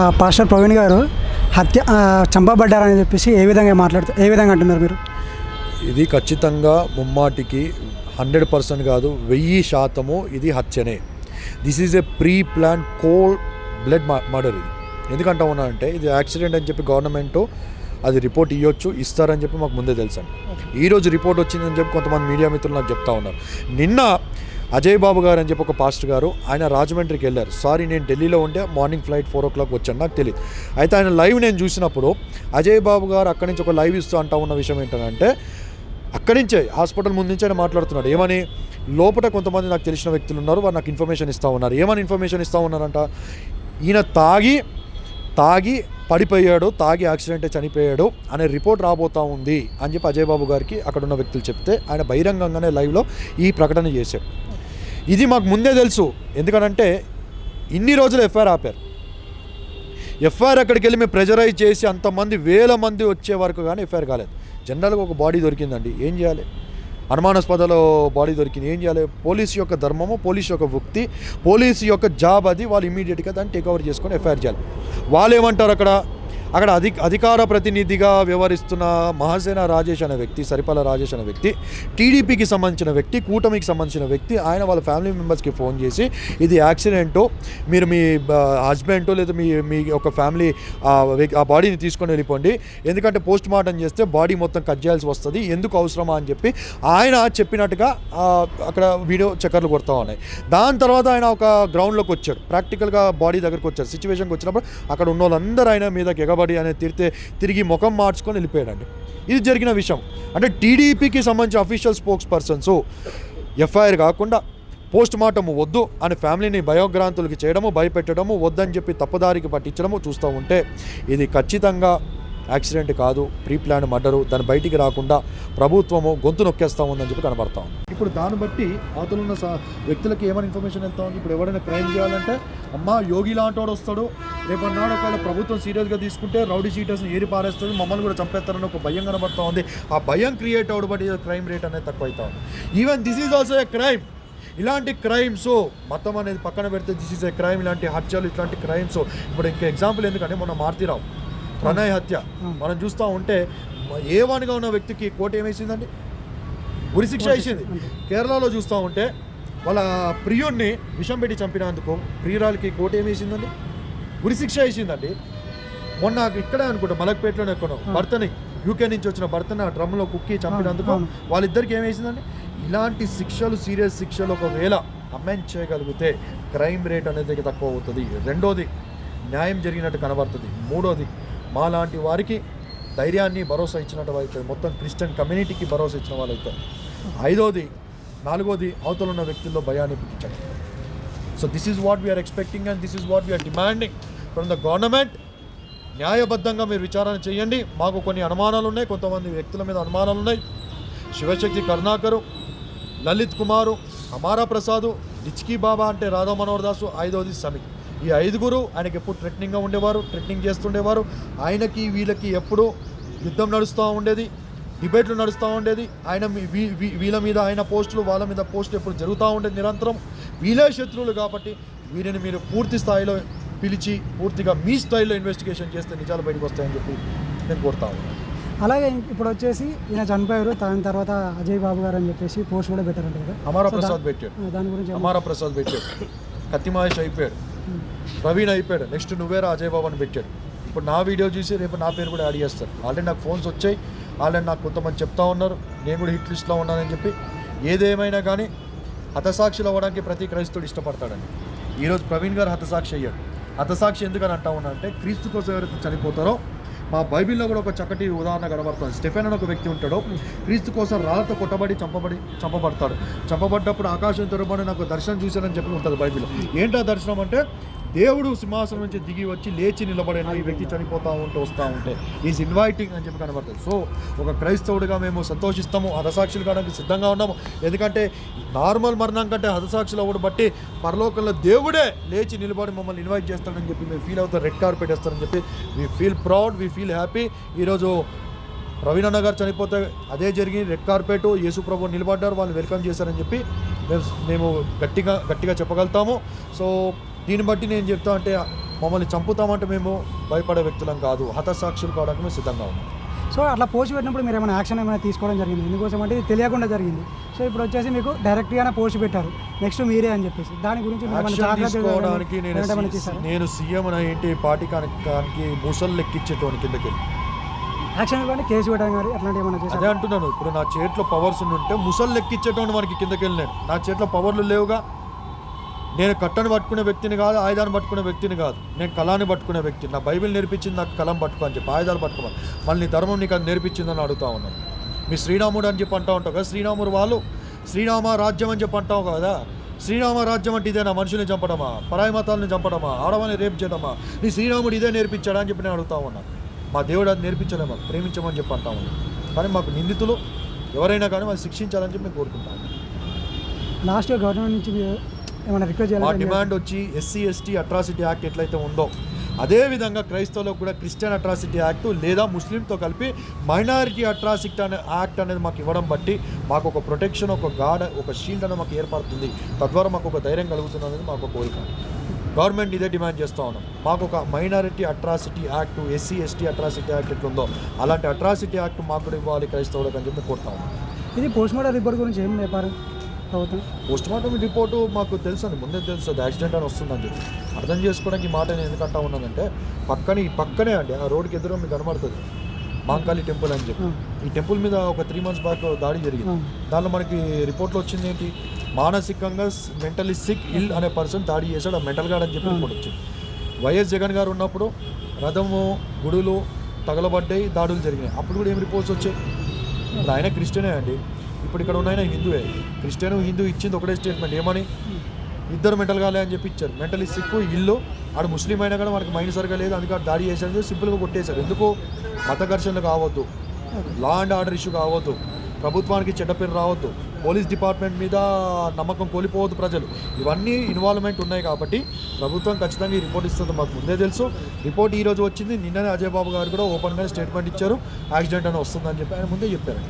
Pastor Praveen గారు హత్య చంపబడ్డారని చెప్పేసి ఏ విధంగా మాట్లాడుతూ ఏ విధంగా అంటున్నారు మీరు? ఇది ఖచ్చితంగా ముమ్మాటికి హండ్రెడ్ పర్సెంట్ కాదు వెయ్యి శాతము ఇది హత్యనే. This is a pre plan cold blood murder ఇది. ఎందుకంటా ఉన్నా అంటే ఇది యాక్సిడెంట్ అని చెప్పి గవర్నమెంట్ అది రిపోర్ట్ ఇవ్వచ్చు ఇస్తారని చెప్పి మాకు ముందే తెలుసు అండి ఈరోజు రిపోర్ట్ వచ్చిందని చెప్పి కొంతమంది మీడియా మిత్రులు నాకు చెప్తా ఉన్నారు. నిన్న అజయ్ బాబు గారు అని చెప్పి ఒక పాస్టర్ గారు ఆయన రాజమండ్రికి వెళ్ళారు. సారీ నేను ఢిల్లీలో ఉండే morning flight four o'clock వచ్చాను నాకు తెలియదు అయితే ఆయన లైవ్ నేను చూసినప్పుడు అజయ్ బాబు గారు అక్కడి నుంచి ఒక లైవ్ ఇస్తూ అంటా ఉన్న విషయం ఏంటంటే అక్కడి నుంచే హాస్పిటల్ ముందు నుంచి ఆయన మాట్లాడుతున్నాడు. ఏమని? లోపల కొంతమంది నాకు తెలిసిన వ్యక్తులు ఉన్నారు వారు నాకు ఇన్ఫర్మేషన్ ఇస్తూ ఉన్నారు. ఏమని ఇన్ఫర్మేషన్ ఇస్తూ ఉన్నారంట? ఈయన తాగి తాగి పడిపోయాడు తాగి యాక్సిడెంట్ అయి చనిపోయాడు అనే రిపోర్ట్ రాబోతా ఉంది అని చెప్పి అజయ్ బాబు గారికి అక్కడ ఉన్న వ్యక్తులు చెప్తే ఆయన బహిరంగంగానే లైవ్లో ఈ ప్రకటన చేశాడు ఇది మాకు ముందే తెలుసు. ఎందుకనంటే ఇన్ని రోజులు ఎఫ్ఐఆర్ ఆపారు. ఎఫ్ఐఆర్ అక్కడికి వెళ్ళి మేము ప్రెజరైజ్ చేసి అంతమంది వేల మంది వచ్చే వరకు కానీ ఎఫ్ఐఆర్ కాలేదు. జనరల్గా ఒక బాడీ దొరికిందండి. ఏం చేయాలి? అనుమానాస్పదలో బాడీ దొరికింది. ఏం చేయాలి? పోలీస్ యొక్క ధర్మము పోలీస్ యొక్క వృత్తి పోలీస్ యొక్క జాబ్ అది వాళ్ళు ఇమీడియట్గా దాన్ని టేక్ ఓవర్ చేసుకొని ఎఫ్ఐఆర్ చేయాలి. వాళ్ళు ఏమంటారు అక్కడ? అక్కడ అధి అధికార ప్రతినిధిగా వ్యవహరిస్తున్న మహాసేన రాజేష్ అనే వ్యక్తి సరిపాల రాజేష్ అనే వ్యక్తి టీడీపీకి సంబంధించిన వ్యక్తి కూటమికి సంబంధించిన వ్యక్తి ఆయన వాళ్ళ ఫ్యామిలీ మెంబర్స్కి ఫోన్ చేసి ఇది యాక్సిడెంటో మీరు మీ హస్బెండ్ లేదా మీ మీ ఒక ఫ్యామిలీ ఆ ఆ బాడీని తీసుకొని వెళ్ళిపోండి. ఎందుకంటే పోస్ట్ మార్టం చేస్తే బాడీ మొత్తం కట్ చేయాల్సి వస్తుంది ఎందుకు అవసరమా అని చెప్పి ఆయన చెప్పినట్టుగా అక్కడ వీడియో చక్కర్లు కొడతా ఉన్నాయి. దాని తర్వాత ఆయన ఒక గ్రౌండ్లోకి వచ్చాడు. ప్రాక్టికల్గా బాడీ దగ్గరకు వచ్చాడు. సిచ్యువేషన్కి వచ్చినప్పుడు అక్కడ ఉన్న వాళ్ళందరూ ఆయన మీద ఎగబడి అనేది తిరితే తిరిగి ముఖం మార్చుకొని వెళ్ళిపోయాడండి. ఇది జరిగిన విషయం. అంటే టీడీపీకి సంబంధించిన అఫీషియల్ స్పోక్స్ పర్సన్స్ ఎఫ్ఐఆర్ కాకుండా పోస్ట్ మార్టం వద్దు అని ఫ్యామిలీని భయోగ్రాంతులకి చేయడము భయపెట్టడము వద్దని చెప్పి తప్పుదారికి పట్టించడము చూస్తూ ఉంటే ఇది ఖచ్చితంగా యాక్సిడెంట్ కాదు ప్రీ ప్లాన్ మర్డరు దాని బయటికి రాకుండా ప్రభుత్వము గొంతు నొక్కేస్తా ఉందని చెప్పి కనబడతా ఉంది. ఇప్పుడు దాన్ని బట్టి అవతల ఉన్న స- వ్యక్తులకి ఏమైనా ఇన్ఫర్మేషన్ వెళ్తా ఉంది? ఇప్పుడు ఎవరైనా క్రైమ్ చేయాలంటే అమ్మ యోగి లాంటి వాడు వస్తాడు. రేపన్నాడు ఒకవేళ ప్రభుత్వం సీరియస్గా తీసుకుంటే రౌడీ షీటర్స్ని ఏరి పారేస్తుంది మమ్మల్ని కూడా చంపేస్తారని ఒక భయం కనబడతా ఉంది. ఆ భయం క్రియేట్ అవడం బట్టి క్రైమ్ రేట్ అనేది తక్కువ అవుతా ఉంది. Even this is also a crime ఇలాంటి క్రైమ్స్ మతం అనేది పక్కన పెడితే దిస్ ఈజ్ ఏ క్రైమ్ ఇలాంటి హత్యలు ఇట్లాంటి క్రైమ్స్ ఇప్పుడు ఇంకా ఎగ్జాంపుల్ ఎందుకంటే మొన్న మారుతీరావు. ప్రణయ్ హత్య. మనం చూస్తూ ఉంటే ఏ వన్గా ఉన్న వ్యక్తికి కోర్టు ఏమేసిందండి? ఉరి శిక్ష వేసింది కేరళలో చూస్తూ ఉంటే వాళ్ళ ప్రియుడిని విషం పెట్టి చంపినందుకు ప్రియురాలకి కోర్టు ఏమేసిందండి? ఉరి శిక్ష వేసిందండి మొన్న ఇక్కడే అనుకుంటా మలక్పేటలోనే ఎక్కడో భర్తని యూకే నుంచి వచ్చిన భర్తని ఆ డ్రమ్లో కుక్కి చంపినందుకు. వాళ్ళిద్దరికి ఏమేసిందండి? ఇలాంటి శిక్షలు సీరియస్ శిక్షలు ఒకవేళ అమెండ్ చేయగలిగితే క్రైమ్ రేట్ అనేది తక్కువ అవుతుంది. రెండోది న్యాయం జరిగినట్టు కనబడుతుంది. మూడోది మాలాంటి వారికి ధైర్యాన్ని భరోసా ఇచ్చినట్టు అయితే మొత్తం క్రిస్టియన్ కమ్యూనిటీకి భరోసా ఇచ్చిన వాళ్ళు అవుతారు ఐదోది నాలుగోది అవతల ఉన్న వ్యక్తుల్లో భయాన్ని పుట్టించండి so this is what we are expecting and this is what we are demanding from the government న్యాయబద్ధంగా మీరు విచారణ చేయండి. మాకు కొన్ని అనుమానాలు ఉన్నాయి. కొంతమంది వ్యక్తుల మీద అనుమానాలు ఉన్నాయి. శివశక్తి కరుణాకరు లలిత్ కుమారు అమారా ప్రసాదు డిచ్కీ బాబా అంటే రాధా మనోహర్ దాసు ఐదోది సమీ ఈ ఐదుగురు ఆయనకి ఎప్పుడు థ్రెటనింగ్గా ఉండేవారు థ్రెటనింగ్ చేస్తుండేవారు. ఆయనకి వీళ్ళకి ఎప్పుడు యుద్ధం నడుస్తూ ఉండేది డిబేట్లు నడుస్తూ ఉండేది. ఆయన వీళ్ళ మీద ఆయన పోస్టులు వాళ్ళ మీద పోస్టులు ఎప్పుడు జరుగుతూ ఉండేది నిరంతరం. వీళ్ళే శత్రువులు కాబట్టి వీరిని మీరు పూర్తి స్థాయిలో పిలిచి పూర్తిగా మీ స్టైల్లో ఇన్వెస్టిగేషన్ చేస్తే నిజాలు బయటకు వస్తాయని చెప్పి నేను కోరుతా ఉన్నాను. అలాగే ఇప్పుడు వచ్చేసి ఈయన చనిపోయారు దాని తర్వాత అజయ్ బాబు గారు అని చెప్పేసి పోస్ట్ కూడా పెట్టారంట కదా. అమారా ప్రసాద్ పెట్టాడు. దాని గురించి అమారా ప్రసాద్ పెట్టాడు. కత్తి మహేష్ అయిపోయాడు. ప్రవీణ్ అయిపోయాడు. నెక్స్ట్ నువ్వేరా అజయ్ బాబు అని పెట్టాడు. ఇప్పుడు నా వీడియో చూసి రేపు నా పేరు కూడా యాడ్ చేస్తారు. ఆల్రెడీ నాకు ఫోన్స్ వచ్చాయి. ఆల్రెడీ నాకు కొంతమంది చెప్తా ఉన్నారు. నేను కూడా హిట్ లిస్ట్లో ఉన్నానని చెప్పి ఏదేమైనా కానీ హతసాక్షులు అవ్వడానికి ప్రతి క్రైస్తవుడు ఇష్టపడతాడని. ఈరోజు ప్రవీణ్ గారు హతసాక్షి అయ్యాడు. హతసాక్షి ఎందుకని అంటా ఉన్నా అంటే క్రీస్తు కోసం ఎవరైతే చనిపోతారో మా బైబిల్లో కూడా ఒక చక్కటి ఉదాహరణ కనబడుతుంది. స్టెఫెన్ అని ఒక వ్యక్తి ఉంటాడు. క్రీస్తు కోసం రాళ్ళతో కొట్టబడి చంపబడి చంపబడతాడు. చంపబడ్డప్పుడు ఆకాశం తెరబడి నాకు దర్శనం చూశానని చెప్పి ఉంటుంది బైబిల్లో. ఏంటో దర్శనం అంటే దేవుడు సింహాసనం నుంచి దిగి వచ్చి లేచి నిలబడిన ఈ వ్యక్తి చనిపోతా ఉంటే వస్తూ ఉంటే ఈజ్ ఇన్వైటింగ్ అని చెప్పి కనబడుతుంది. సో ఒక క్రైస్తవుడిగా మేము సంతోషిస్తాము హతసాక్షులు కావడానికి సిద్ధంగా ఉన్నాము. ఎందుకంటే నార్మల్ మరణం కంటే హతసాక్షులు అవ్వడం బట్టి పరలోకంలో దేవుడే లేచి నిలబడి మమ్మల్ని ఇన్వైట్ చేస్తాడని చెప్పి మేము ఫీల్ అవుతాం రెడ్ కార్పెట్ వేస్తారని చెప్పి we feel proud we feel happy ఈరోజు ప్రవీణ్ గారు చనిపోతే అదే జరిగి రెడ్ కార్పెట్ యేసు ప్రభు నిలబడ్డారు వాళ్ళు వెల్కమ్ చేశారని చెప్పి మేము మేము గట్టిగా గట్టిగా చెప్పగలుగుతాము. సో దీన్ని బట్టి నేను చెప్తా అంటే మమ్మల్ని చంపుతామంటే మేము భయపడే వ్యక్తులం కాదు. హతసాక్షులు కావడానికి మేము సిద్ధంగా ఉన్నాం. సో అట్లా పోస్ట్ పెట్టినప్పుడు మీరు ఏమైనా యాక్షన్ ఏమైనా తీసుకోవడం జరిగింది? ఎందుకోసం అంటే ఇది తెలియకుండా జరిగింది. సో ఇప్పుడు వచ్చేసి మీకు డైరెక్ట్గానే పోస్ట్ పెట్టారు. నెక్స్ట్ మీరే అని చెప్పేసి. దాని గురించి నేను? నేను సీఎం ఏంటి పార్టీ కానికి ముసలు లెక్కించేటోని కిందకి. యాక్షన్ ఇవ్వండి కేసు పెట్టడం కానీ అట్లాంటి ఏమైనా అదే అంటున్నాను. ఇప్పుడు నా చేతిలో పవర్స్ ఉంటే ముసలు లెక్కించేటోని మనకి కిందకి వెళ్ళాను నా చేతిలో పవర్లు లేవుగా. నేను కట్టను పట్టుకునే వ్యక్తిని కాదు ఆయుధాన్ని పట్టుకునే వ్యక్తిని కాదు. నేను కళాన్ని పట్టుకునే వ్యక్తిని నా బైబిల్ నేర్పించింది నాకు కలం పట్టుకో అని చెప్పి ఆయుధాలు పట్టుకోమని. మళ్ళీ నీ ధర్మం నీకు అది నేర్పించిందని అడుగుతా ఉన్నాను మీ శ్రీరాముడు అని చెప్పి అంటా ఉంటావు కదా శ్రీరాముడు వాళ్ళు? శ్రీరామ రాజ్యం అని చెప్పి అంటావు కదా? శ్రీరామ రాజ్యం అంటే ఇదేనా? మనుషుల్ని చంపడమా? పరాయి మతాలను చంపడమా? ఆడవాళ్ళని రేపు చేయడమా? నీ శ్రీరాముడు ఇదే నేర్పించాడా అని చెప్పి నేను అడుగుతా ఉన్నాను మా దేవుడు అది నేర్పించలే మాకు ప్రేమించమని చెప్పి అంటా ఉన్నాను కానీ మాకు నిందితులు ఎవరైనా కానీ వాళ్ళు శిక్షించాలని చెప్పి నేను కోరుకుంటాను లాస్ట్ గవర్నమెంట్ నుంచి ఏమైనా రిక్వెస్ట్ మా చేయాలి డిమాండ్ వచ్చి ఎస్సీ ఎస్టీ అట్రాసిటీ యాక్ట్ ఎట్లయితే ఉందో అదే విధంగా క్రైస్తవులకు కూడా క్రిస్టియన్ అట్రాసిటీ యాక్ట్ లేదా ముస్లింతో కలిపి మైనారిటీ అట్రాసిటీ అనే యాక్ట్ అనేది మాకు ఇవ్వడం బట్టి మాకు ఒక ప్రొటెక్షన్ ఒక గార్డ్ ఒక షీల్డ్ అనేది మాకు ఏర్పడుతుంది. తద్వారా మాకు ఒక ధైర్యం కలుగుతుంది అనేది మాకు ఒక కోరిక. గవర్నమెంట్ ఇదే డిమాండ్ చేస్తూ ఉన్నాం. మాకు ఒక minority atrocity act SC ST atrocity act ఎట్లుందో అలాంటి అట్రాసిటీ యాక్ట్ మాకు కూడా ఇవ్వాలి క్రైస్తవులకు అని చెప్పి కోరుతా ఉన్నాం. ఇది పోస్ట్ మార్టం రిపోర్ట్ గురించి ఏం చెప్పారు? ప్రభుత్వం పోస్ట్ మార్టం రిపోర్టు మాకు తెలుసు అండి ముందే తెలుసు. అది యాక్సిడెంట్ అని వస్తుందని చెప్పి. అర్థం చేసుకోవడానికి ఈ మాట నేను ఎందుకంటా ఉన్నానంటే పక్కనే ఈ పక్కనే అండి ఆ రోడ్డుకి ఎదురు మీకు కనబడుతుంది. మాంకాళి టెంపుల్ అని చెప్పి. ఈ టెంపుల్ మీద ఒక త్రీ మంత్స్ బ్యాక్ దాడి జరిగింది. దానిలో మనకి రిపోర్ట్లో వచ్చింది ఏంటి? మానసికంగా మెంటలీ సిక్ ఇల్ అనే పర్సన్ దాడి చేశాడు ఆ మెంటల్ గార్డ్ అని చెప్పి రిపోర్ట్ వచ్చింది. వైఎస్ జగన్ గారు ఉన్నప్పుడు రథము గుడులు తగలబడ్డాయి దాడులు జరిగినాయి. అప్పుడు కూడా ఏం రిపోర్ట్స్ వచ్చాయి? ఇప్పుడు ఆయన క్రిస్టియనే అండి. ఇప్పుడు ఇక్కడ ఉన్న ఆయన హిందువే. క్రిస్టియన్ హిందూ ఇచ్చింది ఒకటే స్టేట్మెంట్ ఏమని? ఇద్దరు మెంటల్ కాలే అని చెప్పి ఇచ్చారు మెంటలీ సిక్కు ఇల్లు ఆడు ముస్లిం అయినా కూడా మనకి మైండ్ సరిగా లేదు. అందుకే దాడి చేశారు సింపుల్గా కొట్టేశారు. ఎందుకు? మత ఘర్షణలు కావద్దు. లా అండ్ ఆర్డర్ ఇష్యూ కావద్దు. ప్రభుత్వానికి చెడ్డ పేరు రావద్దు. పోలీస్ డిపార్ట్మెంట్ మీద నమ్మకం కోల్పోవద్దు ప్రజలు. ఇవన్నీ ఇన్వాల్వ్మెంట్ ఉన్నాయి కాబట్టి ప్రభుత్వం ఖచ్చితంగా ఈ రిపోర్ట్ ఇస్తుంది. మాకు ముందే తెలుసు. రిపోర్ట్ ఈ రోజు వచ్చింది. నిన్ననే అజయ్ బాబు గారు కూడా ఓపెన్గా స్టేట్మెంట్ ఇచ్చారు. యాక్సిడెంట్ అని వస్తుందని చెప్పి ఆయన ముందే చెప్పారు.